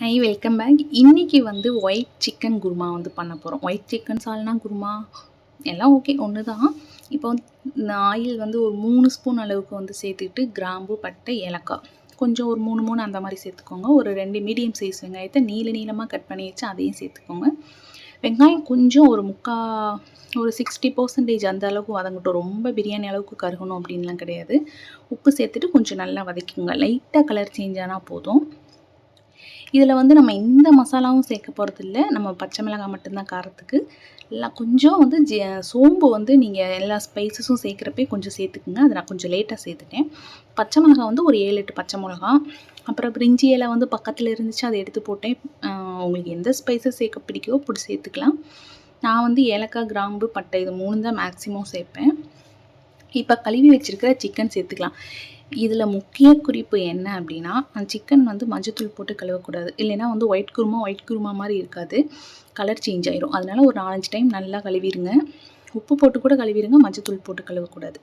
High welcome back இன்றைக்கி வந்து white chicken kurma வந்து பண்ண போகிறோம் ஒயிட் சிக்கன் சால்னா குருமா? எல்லாம் ஓகே ஒன்று தான் இப்போ வந்து இந்த ஆயில் வந்து ஒரு மூணு ஸ்பூன் அளவுக்கு வந்து சேர்த்துக்கிட்டு கிராம்பு பட்டை ஏலக்காய். கொஞ்சம் ஒரு மூணு மூணு அந்த மாதிரி சேர்த்துக்கோங்க. ஒரு ரெண்டு மீடியம் சைஸ் வெங்காயத்தை நீள நீளமாக கட் பண்ணி வச்சு அதையும் சேர்த்துக்கோங்க. வெங்காயம் கொஞ்சம் ஒரு முக்கா ஒரு சிக்ஸ்டி பர்சன்டேஜ் அந்த அளவுக்கு வதங்கட்டும். ரொம்ப பிரியாணி அளவுக்கு கருகணும் அப்படின்லாம் கிடையாது. உப்பு சேர்த்துட்டு கொஞ்சம் நல்லா வதக்கிக்கோங்க. லைட்டாக கலர் சேஞ்ச் ஆனால் போதும். இதில் வந்து நம்ம எந்த மசாலாவும் சேர்க்க போகிறதில்ல நம்ம பச்சை மிளகாய் மட்டும்தான் காரத்துக்கு. எல்லாம் கொஞ்சம் வந்து ஜ சோம்பு வந்து நீங்கள் எல்லா ஸ்பைசஸும் சேர்க்குறப்பே கொஞ்சம் சேர்த்துக்குங்க. அதை நான் கொஞ்சம் லேட்டாக சேர்த்துட்டேன். பச்சை மிளகா வந்து ஒரு ஏழு எட்டு பச்சை மிளகா. அப்புறம் பிரிஞ்சி இலை வந்து பக்கத்தில் இருந்துச்சு அதை எடுத்து போட்டேன். உங்களுக்கு எந்த ஸ்பைசஸ் சேர்க்க பிடிக்கோ பிடி சேர்த்துக்கலாம். நான் வந்து ஏலக்காய் கிராம்பு பட்டை இது மூணு தான் மேக்ஸிமம் சேர்ப்பேன். இப்போ கழுவி வச்சுருக்கிற சிக்கன் சேர்த்துக்கலாம். இதில் முக்கிய குறிப்பு என்ன அப்படின்னா அந்த சிக்கன் வந்து மஞ்சத்தூள் போட்டு கழுவக்கூடாது. இல்லைன்னா வந்து ஒயிட் குருமா ஒயிட் குருமா மாதிரி இருக்காது. கலர் சேஞ்ச் ஆயிரும். அதனால் ஒரு நாலஞ்சு டைம் நல்லா கழுவிடுங்க உப்பு போட்டு கூட கழுவிடுங்க மஞ்சத்தூள் போட்டு கழுவக்கூடாது.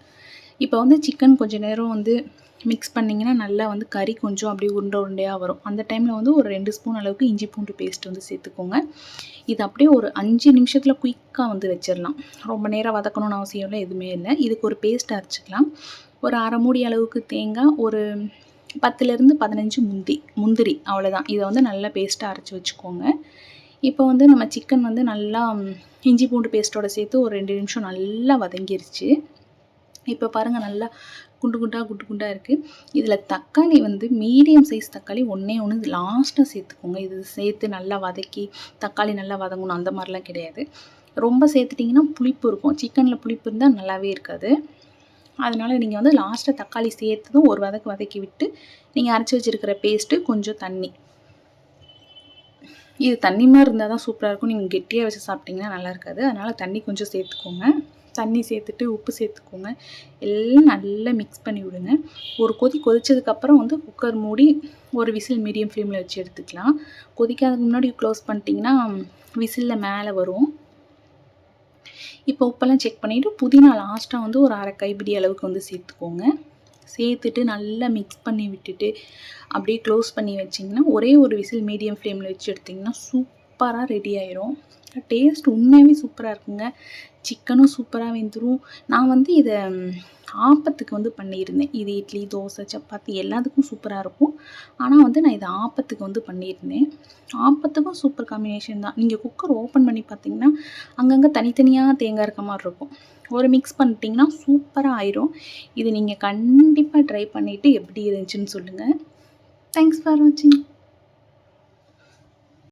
இப்போ வந்து சிக்கன் கொஞ்சம் நேரம் வந்து மிக்ஸ் பண்ணிங்கன்னா நல்லா வந்து கறி கொஞ்சம் அப்படியே உருண்டை உருண்டையாக வரும். அந்த டைமில் வந்து ஒரு ரெண்டு ஸ்பூன் அளவுக்கு இஞ்சி பூண்டு பேஸ்ட் வந்து சேர்த்துக்கோங்க. இது அப்படியே ஒரு அஞ்சு நிமிஷத்தில் குயிக்காக வந்து வச்சிடலாம் ரொம்ப நேரம் வதக்கணும்னு அவசியம் இல்லை எதுவுமே இல்லை. இதுக்கு ஒரு பேஸ்ட் அரைச்சிக்கலாம். ஒரு அரை மூடி அளவுக்கு தேங்காய் ஒரு பத்துலேருந்து பதினஞ்சு முந்தி முந்திரி அவ்வளோதான் இதை வந்து நல்லா பேஸ்ட்டாக அரைச்சி வச்சுக்கோங்க. இப்போ வந்து நம்ம சிக்கன் வந்து நல்லா இஞ்சி பூண்டு பேஸ்ட்டோட சேர்த்து ஒரு ரெண்டு நிமிஷம் நல்லா வதங்கிருச்சு. இப்போ பாருங்கள் நல்லா குண்டு குண்டாக குண்டு குண்டாக இருக்குது இதில் தக்காளி வந்து மீடியம் சைஸ் தக்காளி ஒன்றே ஒன்று லாஸ்ட்டாக சேர்த்துக்கோங்க. இது சேர்த்து நல்லா வதக்கி தக்காளி நல்லா வதங்கணும் அந்த மாதிரிலாம் கிடையாது. ரொம்ப சேர்த்துட்டிங்கன்னா புளிப்பு இருக்கும். சிக்கனில் புளிப்பு இருந்தால் நல்லாவே இருக்காது. அதனால் நீங்கள் வந்து லாஸ்ட்டாக தக்காளி சேர்த்ததும் ஒரு வதக்கு வதக்கி விட்டு நீங்கள் அரைச்சி வச்சுருக்கிற பேஸ்ட்டு கொஞ்சம் தண்ணி. இது தண்ணி மாதிரி இருந்தால் தான் சூப்பராக இருக்கும். நீங்கள் கெட்டியாக வச்சு சாப்பிட்டிங்கன்னா நல்லா இருக்காது. அதனால் தண்ணி கொஞ்சம் சேர்த்துக்கோங்க. தண்ணி சேர்த்துட்டு உப்பு சேர்த்துக்கோங்க. எல்லாம் நல்லா மிக்ஸ் பண்ணி விடுங்க. ஒரு கொதி கொதித்ததுக்கப்புறம் வந்து குக்கர் மூடி ஒரு விசில் மீடியம் ஃப்ளேமில் வச்சு எடுத்துக்கலாம். கொதிக்காததுக்கு முன்னாடி க்ளோஸ் பண்ணிட்டிங்கன்னா விசிலில் மேலே வரும். இப்போ உப்பெல்லாம் செக் பண்ணிவிட்டு புதினா லாஸ்ட்டாக வந்து ஒரு அரை கைப்பிடி அளவுக்கு வந்து சேர்த்துக்கோங்க. சேர்த்துட்டு நல்லா மிக்ஸ் பண்ணி விட்டுட்டு அப்படியே க்ளோஸ் பண்ணி வச்சிங்கன்னா ஒரே ஒரு விசில் மீடியம் ஃப்ளேமில் வச்சு எடுத்திங்கன்னா சூப்பராக ரெடி ஆயிரும். டேஸ்ட் உண்மையாகவே சூப்பராக இருக்குங்க. சிக்கனும் சூப்பராக வெந்துடும் நான் வந்து இதை ஆப்பத்துக்கு வந்து பண்ணியிருந்தேன். இது இட்லி தோசை சப்பாத்தி எல்லாத்துக்கும் சூப்பராக இருக்கும். ஆனால் வந்து நான் இதை ஆப்பத்துக்கு வந்து பண்ணியிருந்தேன். ஆப்பத்துக்கும் சூப்பர் காம்பினேஷன் தான். நீங்கள் குக்கர் ஓப்பன் பண்ணி பார்த்தீங்கன்னா அங்கங்கே தனித்தனியாக தேங்காய் இருக்க மாதிரி இருக்கும். ஒரு மிக்ஸ் பண்ணிட்டிங்கன்னா சூப்பராக ஆயிரும். இது நீங்கள் கண்டிப்பாக ட்ரை பண்ணிவிட்டு எப்படி இருந்துச்சுன்னு சொல்லுங்கள் தேங்க்ஸ் ஃபார் வாட்சிங்